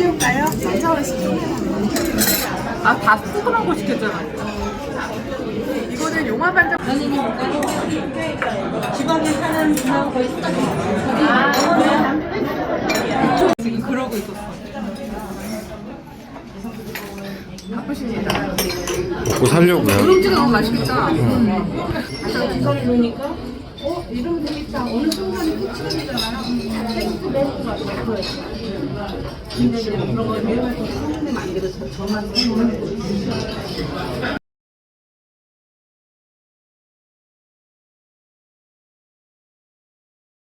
치울까요? 천천히 시켜. 아다 조그만 거 시켰잖아. 이거는 용화 반점. 지방에 사는 분하고 거의 지금 그러고 있었어. 바쁘십니다. 뭐 살려고요? 누룽지가 너무 맛있겠다. 기선을 놓으니까 어? 이러면 되겠다. 어느 순간에 끝이잖아요. 근데 그런 거 매운맛 더 사는 데 만들어서 저만